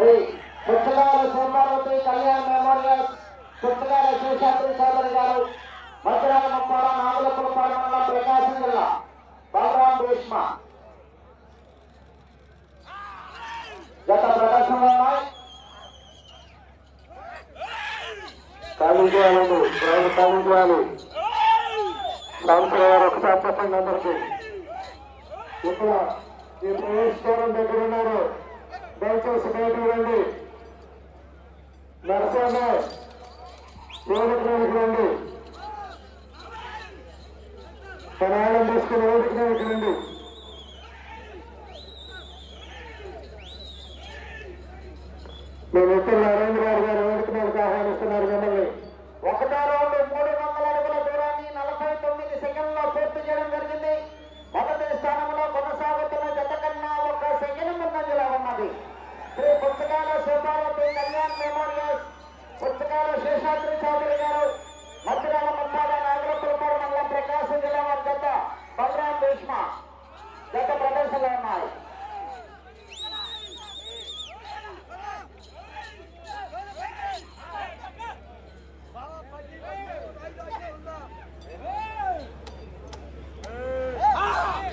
Shri Puchchagala Somareddy Kalyan memorial Puchchagala Seshadri సోదరి గారు మధురాల ముప్పాల నాగులపురపాడు మండలం ప్రకాశం జిల్లా బలరాం భీష్మ. గత ప్రదర్శనలో ఉన్నాయి కాలించాలండి గ్రౌండ్ కాలించాలి ఒకసారి చెప్పండి అందరికీ. ఈ ప్రవేశించడం దగ్గర ఉన్నారు. దయచేసి బయటకు రండి. నరసమ్మ వేదిక మీదకి రండి. తీసుకుని వేదిక మీదకి రండి.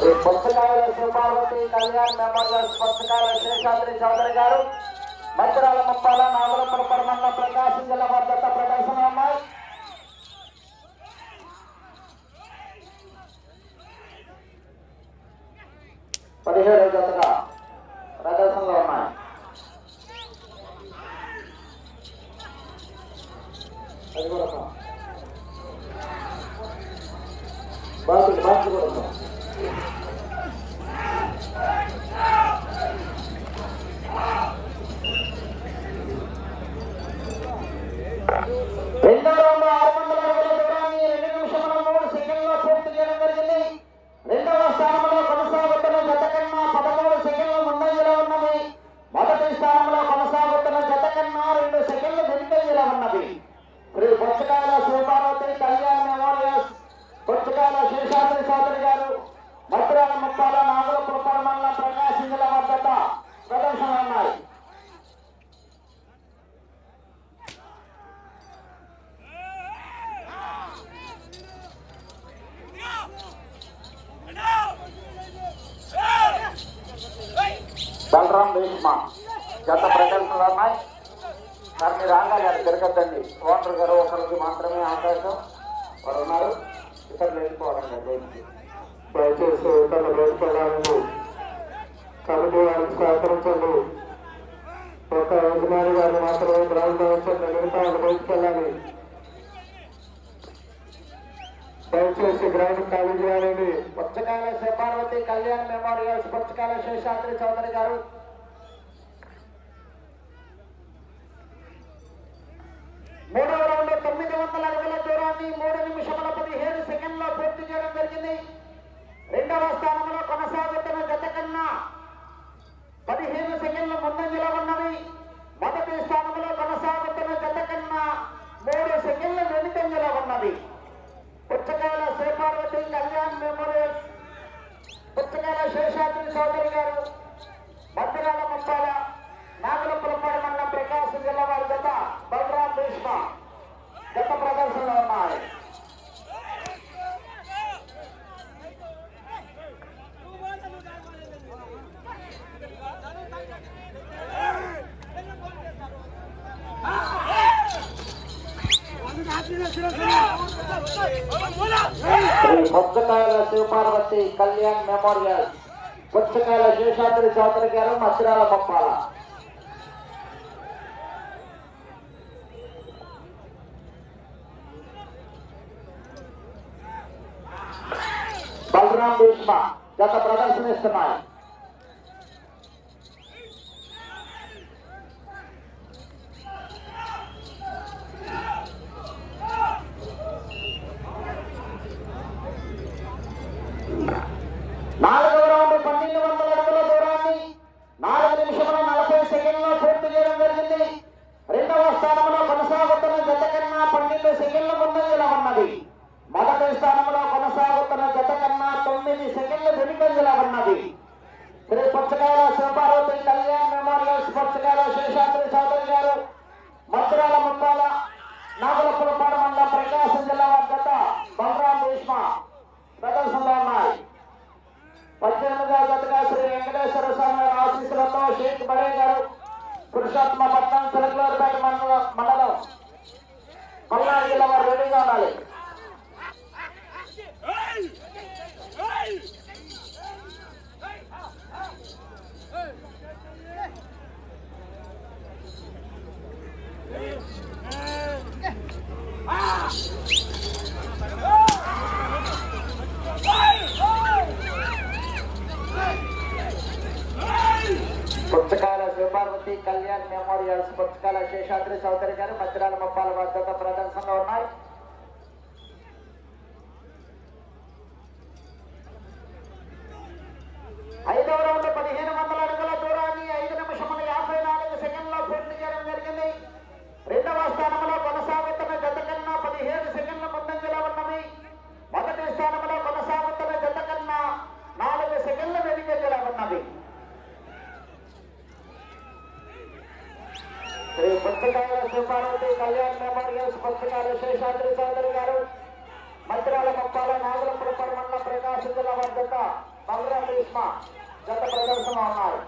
శ్రీ పుస్తకాల సూపార్వతి కళ్యాణ్ మెమోరియల్స్ పుస్తకాల శేషాద్రి చౌదరి గారు మధ్యరాల ముప్పాల నాగరపురపాడు మండలం ప్రకాశం జిల్లా వారి జత ఉన్నాయి. పదిహేడు జతగా ప్రదర్శనలో ఉన్నాయి. అది కూడా కూడా Thank you. మధురాల ముప్పాల నాగులపురపాడు మండలం ప్రకాశం జిల్లా వద్ద ప్రదర్శన ఉన్నాయి. బలరాం భీష్మ గత ప్రకటనలు ఉన్నాయి. సార్ మీరు రాగాలి అది తిరగద్దండి. ఓటర్ గారు ఒకరికి మాత్రమే అవకాశం వారు ఉన్నారు. ఇక్కడ వెళ్ళిపోవడం లేదు. దయచేసి ఇతరులు బయటపడాలని కమిటీ వారికి సహకరించండి ఒక యజమాని గారిని మాత్రమే గ్రౌండ్ ఉంచండి మిగతా వాళ్ళు బయటకు దయచేసి గ్రౌండ్ ఖాళీ చేయాలండి పుచ్చకాయల శివపార్వతి కళ్యాణ్ మెమోరియల్స్ పుచ్చకాయల శేషాద్రి చౌదరి గారు. మూడవ రౌండ్ తొమ్మిది వందల అడుగుల దూరాన్ని మూడు నిమిషముల పదిహేను సెకండ్లో పూర్తి చేయడం జరిగింది. రెండవ స్థానంలో కొనసాగుతున్న జత కన్నా పదిహేను సెకండ్ల ముందంజలో ఉన్నవి. మొదటి స్థానంలో కొనసాగుతున్న జత కన్నా మూడు సెకండ్ల వెనుకంజలో ఉన్నది పుచ్చకాయల శ్రీపార్వతి కళ్యాణ్ మెమోరియల్స్. పుచ్చకాయల శేషాద్రి చౌదరి గారు. భద్రాల మంపాల నాగులపురపాడు మండలం ప్రకాశం జిల్లా వారి జత బలరాం భీష్మ గత ప్రదర్శనలో ఉన్నాయి శ్రీ పుచ్చకాయల శివపార్వతి కళ్యాణ్ మెమోరియల్. పుచ్చకాయల శేషాద్రి చౌదరి గారు మచిరాల ముప్పాల బలరాం భీష్మ గత ప్రదర్శనిస్తున్నాయి. స్థానంలో కొనసాగుతున్న జత కన్నా పన్నెండు సెకండ్ల ముందంజల ఉన్నది. మొదటి స్థానంలో కొనసాగుతున్న జత కన్నా తొమ్మిది సెకండ్ల వెనుకంజల ఉన్నది. శ్రీ పుచ్చకాల శివపార్వతి కళ్యాణ్ మెమోరియల్స్ పుచ్చకాల శేషాద్రి చౌదరి గారు మధురాల మెమోరియల్స్ పుస్తకాల శేషాద్రి చౌదరి గారు మధ్యరాల ముప్పాల వద్ద ప్రదర్శనలో ఉన్నాయి మెమోరియల్స్ పుస్తకాల శేషాద్రి చౌదరి గారు మంత్రాల మొప్పాల నాగులపురపడి మండల ప్రకాశం జిల్లా వద్ద బలరాం భీష్మ గత ప్రదర్శన ఉన్నారు.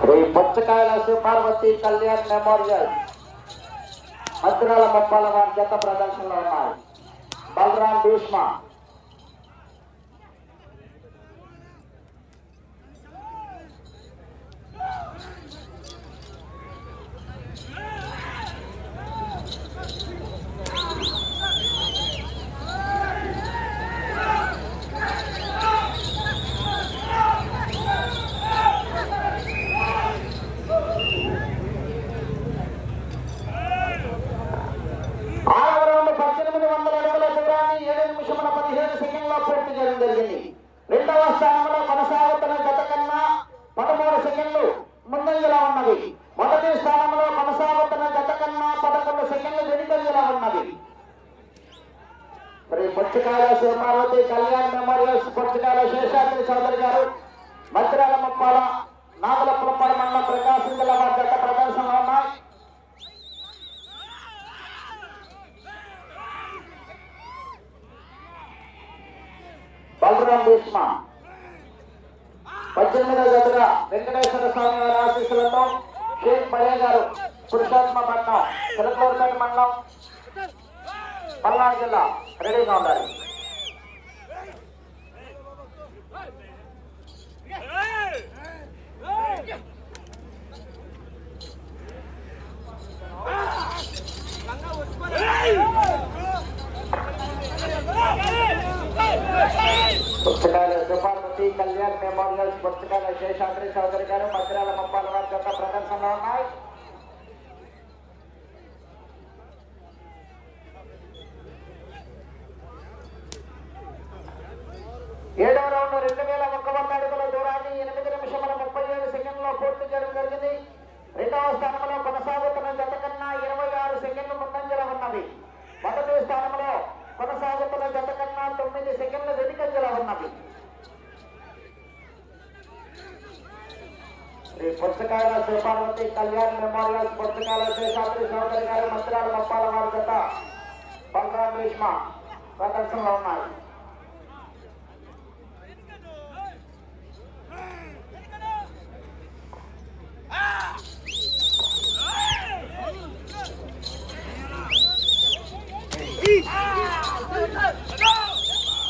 శ్రీ పుచ్చకాయల శివపార్వతి కళ్యాణ్ మెమోరియల్. మంత్రాల మొప్పాల వారి జత ప్రదర్శనలో ఉన్నాయి. బలరాం భీష్మ. మరి పుచ్చకాల శివపార్వతి కళ్యాణ్ మెమోరియల్స్ పుచ్చకాల శేషాద్రి చౌదరి గారు మధ్యరాల ముప్పాల నాగులపురపాడు మండలం ప్రకాశం జిల్లా వారి జత ప్రదర్శనలో ఉన్నాయి. బలరాం భీష్మ పద్దెనిమిదవ జతగా వెంకటేశ్వర స్వామి వారి ఆశీస్సులతో షేక్ బడే గారు పురుషోత్తమ మండలం చిలకలూరుపేట మండలం పల్నాడు జిల్లా రెడీగా ఉండాలి పుస్తకాల శుభార్వతి కళ్యాణ్ మెమోరియల్స్ పుస్తకాల శేషాద్రి చౌదరి గారు మద్రాల ముప్పాల వారి జత ప్రదర్శనలో ఉన్నాయి ఏడవ రౌండ్ రెండు వేల ఒక్క వంద అడుగుల దూరాన్ని ఎనిమిది నిమిషముల ముప్పై ఏడు సెకండ్లో పూర్తి చేయడం జరిగింది రెండవ స్థానంలో కొనసాగుతున్న జత కన్నా ఇరవై ఆరు సెకండ్లు ముందంజలో ఉన్నది మొదటి స్థానంలో కొనసాగుతున్న జత కన్నా తొమ్మిది సెకండ్లు వెనుకంజలో ఉన్నది శ్రీ పుస్తకాల శివపార్వతి కళ్యాణ్ మెమోరియల్స్ పుస్తకాల శేషాద్రి చౌదరి గారు మంత్రాల మొప్పాల వారి జత బలరాం భీష్మ ప్రదర్శనలో ఉన్నాయి.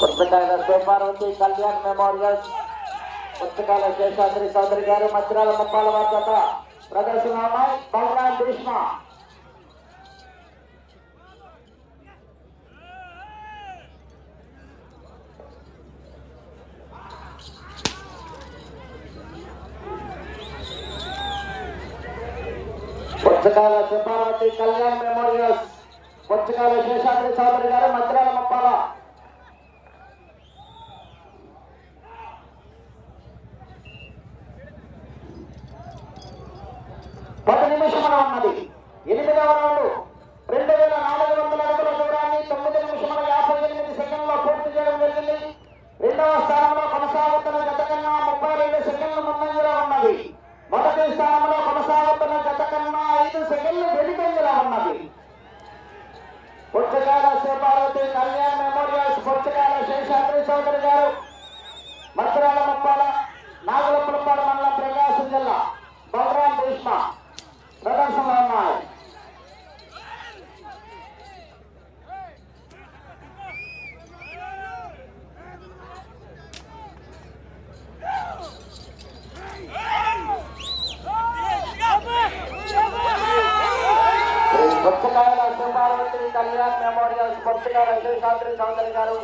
పుస్తకాల శివపార్వతి కళ్యాణ్ మెమోరియల్స్ పుస్తకాల శేషాద్రి చౌదరి గారు మధ్యరాల ముప్పాల వారి ప్రదర్శన బలరాం భీష్మ. పుస్తకాల శివపార్వతి కళ్యాణ్ మెమోరియల్స్ పుస్తకాల శేషాద్రి చౌదరి గారు మధ్యరాల ముప్పాల గత నిమిషమున ఉన్నది. ఎనిమిది నాడు రెండు వేల నాలుగు వందల అడుగుల దూరాన్ని తొమ్మిది నిమిషముల యాభై ఎనిమిది సెకండ్లో పూర్తి చేయడం జరిగింది. రెండవ స్థానంలో కొనసాగుతున్న గత ముప్పై రెండు సెకండ్ల ముందంజలో ఉన్నది. మొదటి స్థానంలో కొనసాగుతున్న గతకన్నా ఐదు సెకండ్లు వెనుకంజలో ఉన్నది. పుచ్చకాల శివపార్వతి కళ్యాణ్ మెమోరియల్స్ పుచ్చకాల శేషాద్రి చౌదరి గారు మధురాల ముప్పాల నాగులపురపాల మండలం ప్రకాశం జిల్లా బలరాం భీష్మ. দেখার সম্ভব নয় పుస్తకాల సుమారవతి కళ్యాణ్ మెమోరియల్ పుస్తకాల శాస్త్రి సౌందర్య గారు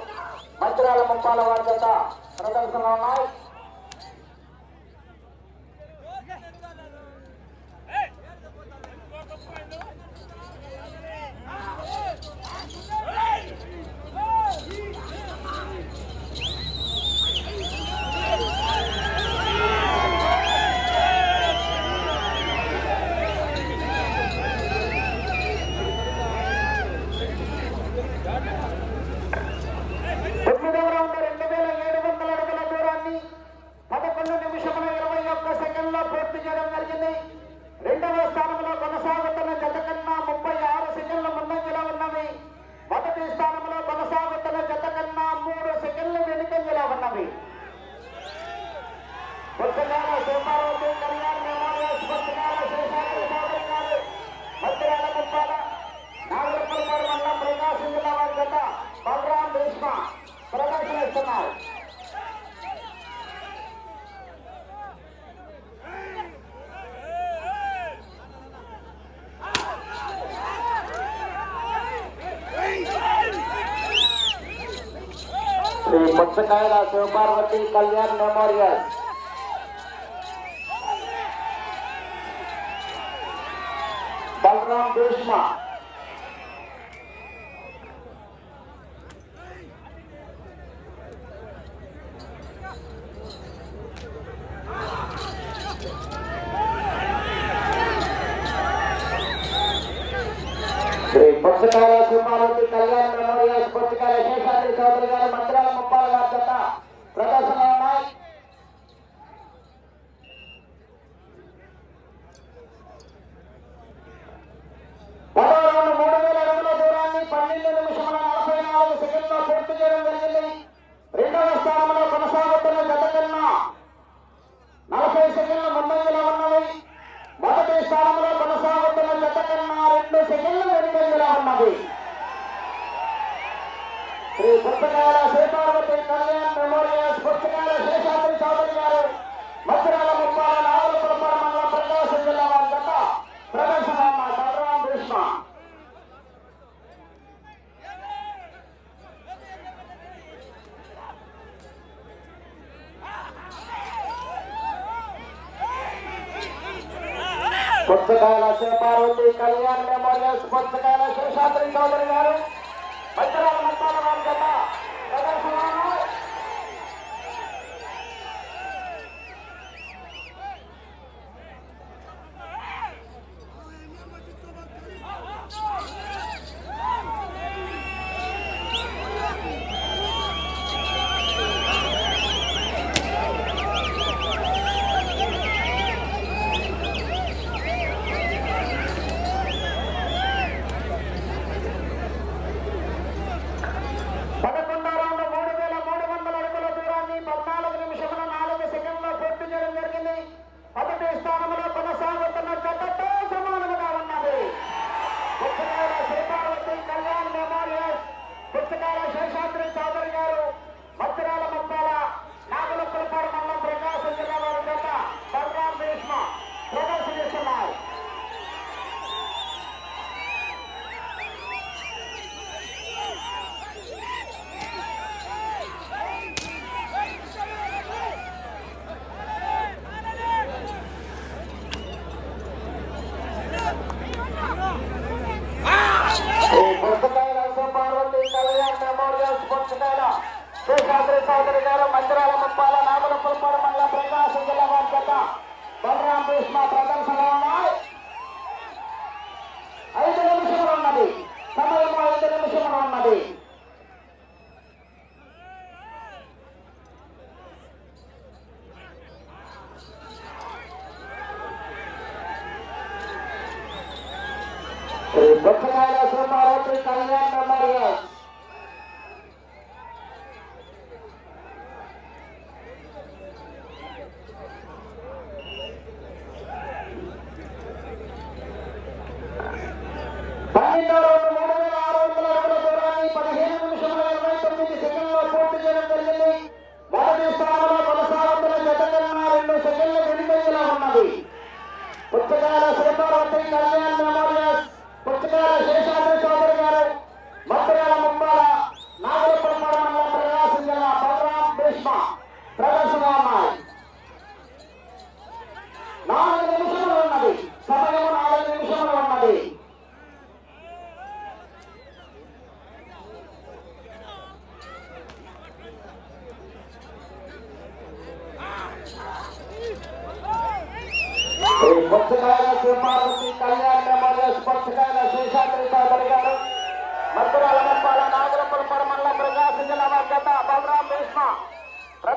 మంత్రాల ముప్పాల వారి చేత ప్రదర్శనలో ఉన్నాయి मुत्सकायला Shiva Parvati Kalyan memorial. Para casar. Kailasa Parvati Kalyan memorials పుస్తకాల శేషాద్రి చౌదరి గారు. మధ్యలో మెమోరియల్ పన్నెండో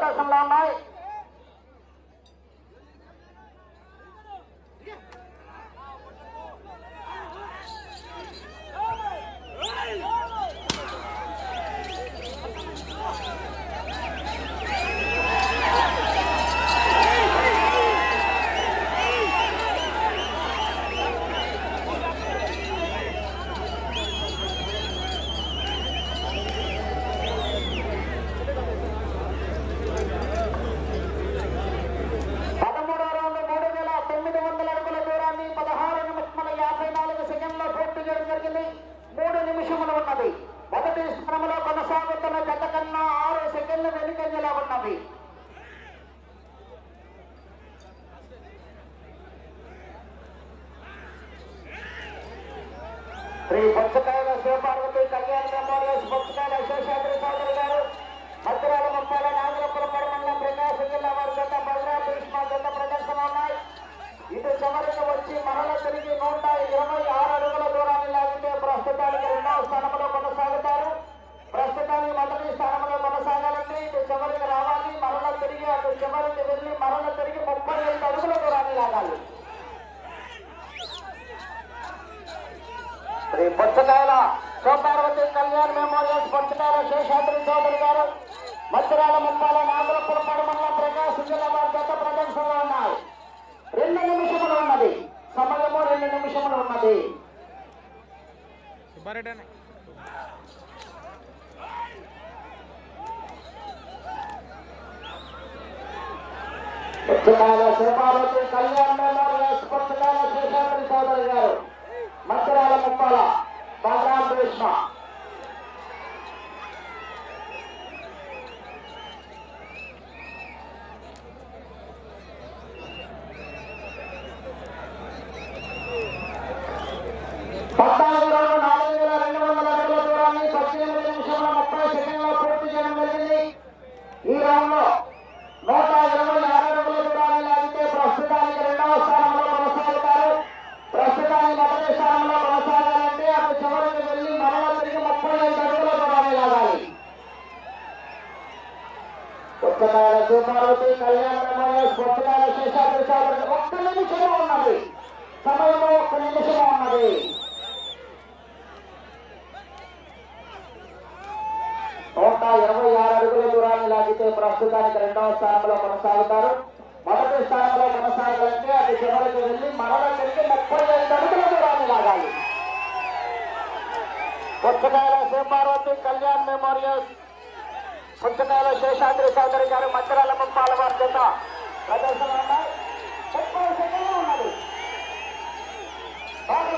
เจ้าจำลองไว้ మిగిలి మూడు నిమిషములు ఉన్నది. మొదటి స్థానంలో కొనసాగుతున్న గత కన్నా ఆరు సెకండ్ల వెనుకంజలా ఉన్నది. శ్రీ పుచ్చకాయల శివపార్వతి కళ్యాణ మెమోరియల్స్ పుచ్చకాయల శేషాద్రి చౌదరి గారు మధురాల ముప్పాల నాగరపురం మండలం ప్రకాశం జిల్లా వారి జత బలరాం భీష్మ జత ప్రదర్శన ఉన్నాయి. ఇటు చివరికి వచ్చి మరల తిరిగి నూట ఇరవై ఆరు అడుగుల దూరాన్ని లాగితే ప్రస్తుతానికి రెండవ స్థానంలో కొనసాగుతారు ప్రస్తుతానికి మొదటి స్థానంలో కొనసాగాలంటే ఇటు చివరికి రావాలి మరల తిరిగి అటు చివరికి వెళ్ళి మరల తిరిగి ముప్పై ఐదు అడుగుల దూరాన్ని లాగాలి. శ్రీ పుచ్చకాయల శివపార్వతి కళ్యాణ్ మెమోరియల్స్ పుచ్చకాయల శేషాద్రి చౌదరి గారు మధ్యరాల ముప్పాల నాగరపురం పడమల్ల ప్రకాశం జిల్లా వారి గత ప్రదర్శనలో ఉన్నారు. రెండు నిమిషములు ఉన్నది. సమయము రెండు నిమిషములు ఉన్నది. పుస్తకాల అనే కళ్యాణ్ మెమోరియల్స్ పుచ్చకాయల శేషాద్రి గారు. మధ్యరాల ముప్పాల బలరాం భీష్మ. మెమోరియల్స్ చేశారు శేషాద్రి ఒక్క నిమిషమే ఉన్నది. సమయము ఒక్క నిమిషమే ఉన్నది. నూట ఇరవై ఆరు అడుగుల దూరాన్ని లాగితే ప్రస్తుతానికి రెండవ స్థానంలో కొనసాగుతారు. మొదటి స్థానంలో కొనసాగాలంటే అది చివరికి వెళ్ళి మరల తిరిగి ముప్పై ఐదు అడుగుల దూరాన్ని లాగాలి. పుచ్చకాయల శివపార్వతి కళ్యాణ్ మెమోరియల్స్ పుచ్చకాయల శేషాద్రి చౌదరి గారు మధ్యరాల ముంపాల వారి చేత ప్రదర్శన ఉన్నాయి ముప్పై సెకండ్లు ఉన్నది బాగా